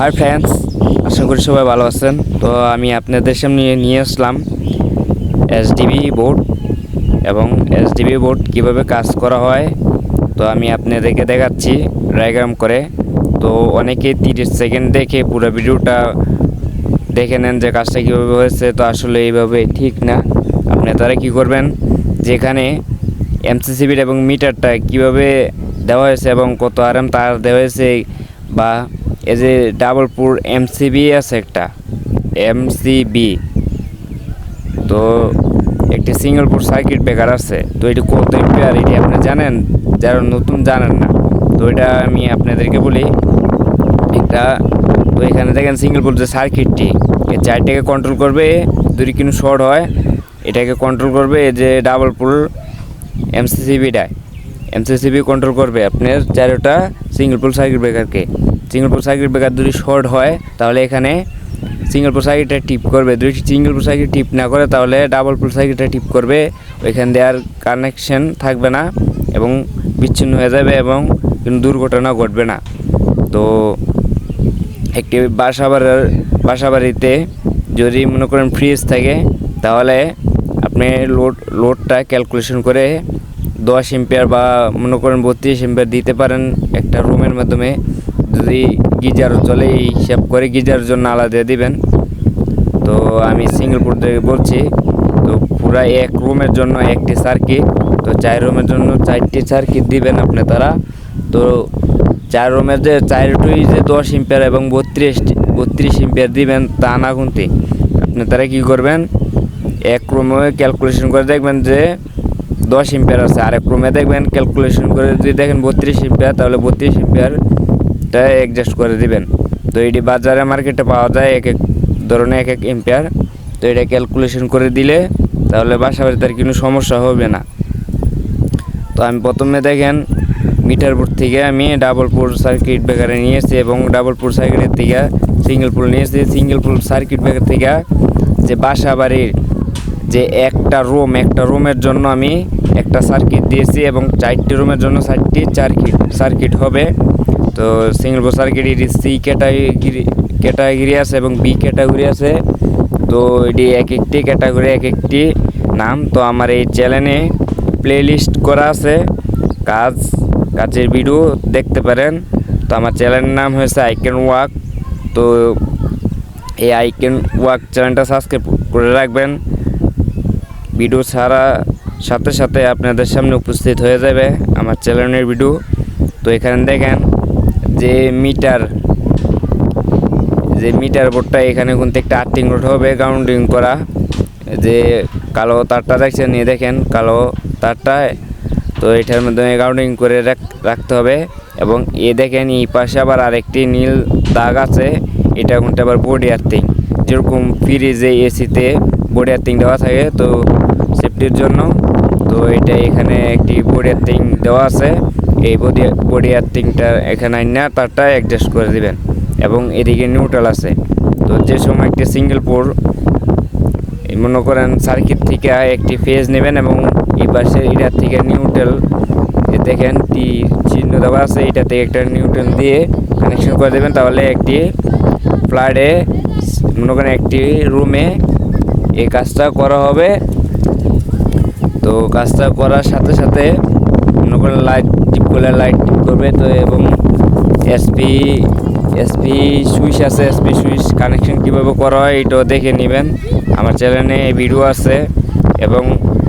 Hi friends আশা করি সবাই ভালো আছেন। তো আমি আপনাদের সামনে নিয়ে আসলাম এসডিবি বোর্ড এবং এসডিবি বোর্ড কীভাবে কাজ করা হয়। তো আমি আপনাদেরকে দেখাচ্ছি ডায়াগ্রাম করে। তো অনেকে তিরিশ সেকেন্ড দেখে পুরো ভিডিওটা দেখে নেন যে কাজটা কীভাবে হয়েছে। তো আসলে এইভাবে ঠিক না। আপনি তারা কী করবেন? যেখানে এমসিসিবির এবং মিটারটা কীভাবে দেওয়া হয়েছে এবং কত আরাম তার দেওয়া হয়েছে বা এই যে ডাবলপুর এমসিবি আছে একটা এমসিবি তো একটি সিঙ্গেলপুর সার্কিট ব্রেকার আছে, তো এটি কত এম্পিয়ার এটি আপনি জানেন? যারা নতুন জানেন না, তো এটা আমি আপনাদেরকে বলি, এটা তো এখানে দেখেন সিঙ্গেলপুর যে সার্কিটটি এই চারটাকে কন্ট্রোল করবে, যদি কিন্তু শর্ট হয়, এটাকে কন্ট্রোল করবে, এই যে ডাবল পুল এমসিসিবিটায় এমসিসিবি কন্ট্রোল করবে আপনার চারোটা সিঙ্গেল পুল সার্কিট ব্রেকারকে সিঙ্গেল পুল সার্কিট ব্রেকার যদি শর্ট হয়, তাহলে এখানে সিঙ্গেল পুল টিপ করবে। যদি সিঙ্গেল পুল টিপ না করে, তাহলে ডাবল পুল টিপ করবে। ওইখান দিয়ে আর কানেকশন থাকবে না এবং বিচ্ছিন্ন হয়ে যাবে এবং কোনো দুর্ঘটনা ঘটবে না। তো একটি বাসা বাড়ির বাসা বাড়িতে যদি মনে করেন ফ্রিজ থাকে, তাহলে আপনি লোড লোডটা ক্যালকুলেশন করে দশ এম্পিয়ার বা মনে করেন বত্রিশ এম্পিয়ার দিতে পারেন একটা রুমের মাধ্যমে। যদি গিজার এই হিসাব করে গিজার জন্য আলাদা দিবেন। তো আমি সিঙ্গেলপুর থেকে বলছি, তো পুরা এক রুমের জন্য একটি সার্কিট, তো চার রুমের জন্য চারটি সার্কিট দিবেন আপনি তারা। তো চার রুমের যে চারটুই যে দশ ইম্পিয়ার এবং বত্রিশ বত্রিশ ইম্পিয়ার দিবেন তা না গুনতে আপনি তারা কী করবেন? এক রুমে ক্যালকুলেশন করে দেখবেন যে দশ ইম্পিয়ার আছে আর এক রুমে দেখবেন ক্যালকুলেশন করে যদি দেখেন বত্রিশ ইম্পিয়ার তাহলে বত্রিশ ইম্পিয়ারটা অ্যাডজাস্ট করে দিবেন। তো এটি বাজারে মার্কেটে পাওয়া যায় এক এক ধরনের এক এক এম্পিয়ার তো এটা ক্যালকুলেশন করে দিলে তাহলে বাসা বাড়িতে আর কোনো সমস্যা হবে না। তো আমি প্রথমে দেখেন মিটারপুর থেকে আমি ডাবলপুর সার্কিট ব্রেকারে নিয়েছি এবং ডাবলপুর সার্কিটের থেকে সিঙ্গেল পুল নিয়েছি সিঙ্গেল পুল সার্কিট ব্রেকার থেকে যে বাসা বাড়ির যে একটা রুম একটা রুমের জন্য আমি একটা সার্কিট দিয়েছি এবং চারটি রুমের জন্য চারটি সার্কিট সার্কিট হবে। তো single pole circuit C category category আছে এবং বি ক্যাটাগরি আছে। তো এটি এক একটি ক্যাটাগরি, এক একটি নাম। তো আমার এই চ্যানেলে প্লেলিস্ট করা আছে। কাজ, কাজের ভিডিও দেখতে পারেন। তো আমার চ্যানেলের নাম হয়েছে আইকেন ওয়াক তো এই আইকেন ওয়াক চ্যানেলটা সাবস্ক্রাইব করে রাখবেন। ভিডিও ছাড়া সাথে সাথে আপনাদের সামনে উপস্থিত হয়ে যাবে আমার চ্যানেলের ভিডিও তো এখানে দেখেন যে মিটার যে মিটার বোর্ডটা এখানে কিন্তু একটা আর্থিং রোড হবে গ্রাউন্ডিং করা। যে কালো তারটা দেখছেন? নিয়ে দেখেন, কালো তারটা। তো এটার মাধ্যমে গ্রাউন্ডিং করে রাখ- রাখতে হবে। এবং এ দেখেন, এই পাশে আবার আরেকটি নীল দাগ আছে। এটা কিন্তু আবার বডি আর্থিং যেরকম ফ্রিজে এসিতে বডি আর্থিং দেওয়া থাকে, তো সেফটির জন্য। তো এটা এখানে একটি বডি আর্থিং দেওয়া আছে। এই বডি বডি আর্থিংটা এখানে আইনা তারটা অ্যাডজাস্ট করে দিবেন এবং এদিকে নিউট্রাল আছে। তো যে সময় একটি সিঙ্গেল পোর মনে করেন সার্কিট থেকে একটি ফেজ নেবেন এবং এই পাশে এটার থেকে নিউট্রাল দেখেন টি চিহ্ন দেওয়া আছে, এটা থেকে একটা নিউট্রাল দিয়ে কানেকশন করে দেবেন, তাহলে একটি ফ্ল্যাটে মনে করেন একটি রুমে এই কাজটা করা হবে। তো কাজটা করার সাথে সাথে মনে করেন লাইট করলে লাইট করবে তো এবং এসপি এসপি সুইচ আছে এসপি সুইচ কানেকশন কীভাবে করা হয় এটাও দেখে নেবেন। আমার চ্যানেলে ভিডিও আছে এবং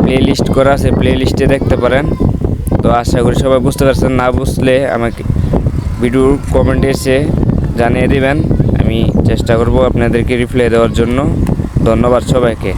প্লে লিস্ট করা আছে প্লে লিস্টে দেখতে পারেন। তো আশা করি সবাই বুঝতে পারছেন, না বুঝলে আমাকে ভিডিওর কমেন্টে এসে জানিয়ে দেবেন। আমি চেষ্টা করব আপনাদেরকে রিপ্লাই দেওয়ার জন্য। ধন্যবাদ সবাইকে।